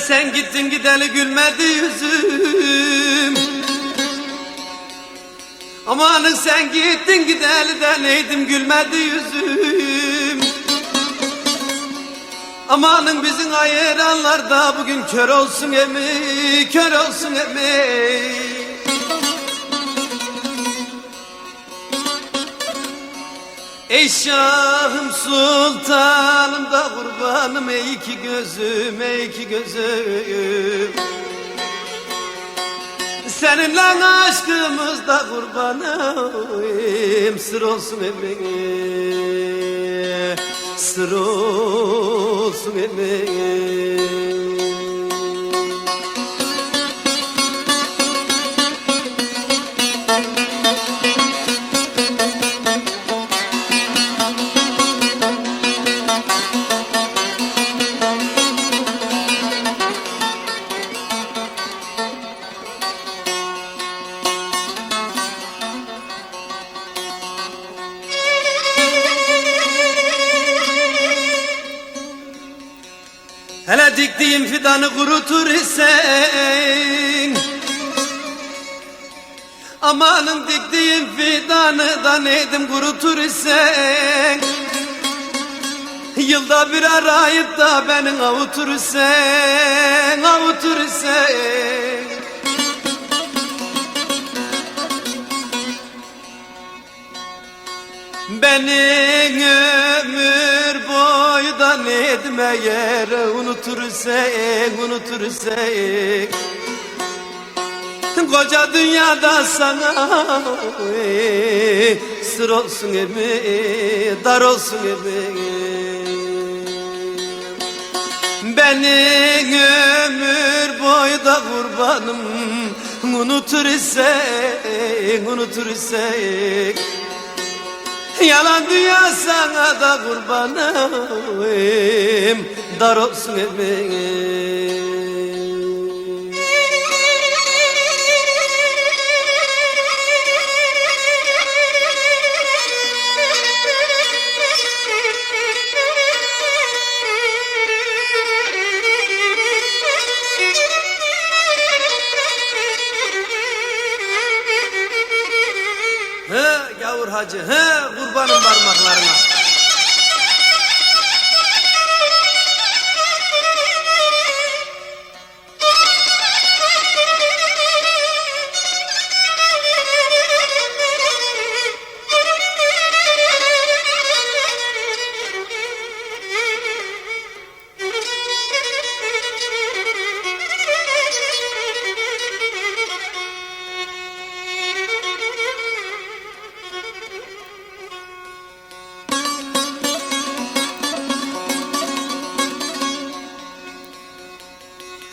sen gittin gideli gülmedi yüzüm Amanın sen gittin gideli de neydim gülmedi yüzüm Amanın bizim ayıranlar da bugün kör olsun emi, kör olsun emi. Ey Şahım Sultanım da kurbanım ey iki gözüm ey iki gözüm. Seninle aşkımızda kurbanım sır olsun emeğe Sır olsun emeğe Hele diktiğim fidanı kurutur isen Amanın diktiğim fidanı da neydim kurutur isen Yılda bir arayıp da beni avutur isen Avutur isen Beni da nedme yere unutursen, unutursen Koca dünyada sana ey, sır olsun emi, dar olsun emi Beni ömür boyu da kurbanım unutursan, unutursan Yalan dünya sana da kurbanım. Dar olsun emeğim He gavur hacı he kurbanım parmaklarına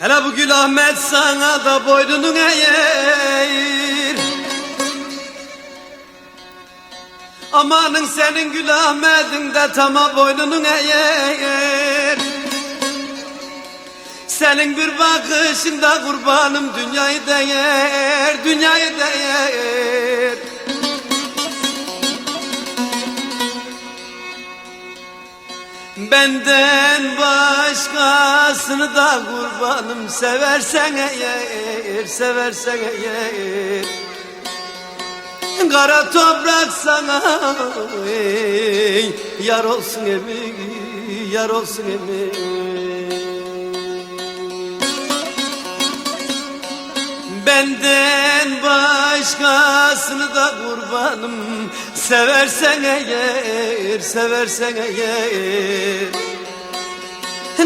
Hele bu Ahmet sana da boynunu eğer. Amanın senin Gül Ahmet'in de tama boynunu eğer. Senin bir bakışında kurbanım dünyayı değer, dünyayı değer Benden başkasını da kurbanım seversen eğer, seversen eğer. Kara toprak sana ey, yar olsun emi, yar olsun emi Benden başkasını da kurbanım Seversen eğer, seversen eğer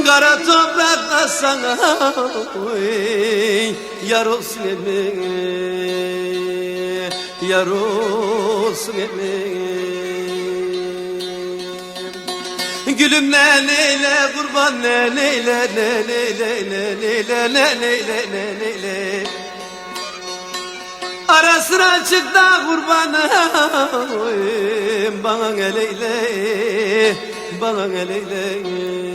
Kara toprakta sana ey, yar olsun emi Yar olsun emi Gülüm ne neyle kurban ne neyle ne neyle ne neyle ne neyle ne neyle Ara sıra çık da kurbanım bana eleyle bana eleyle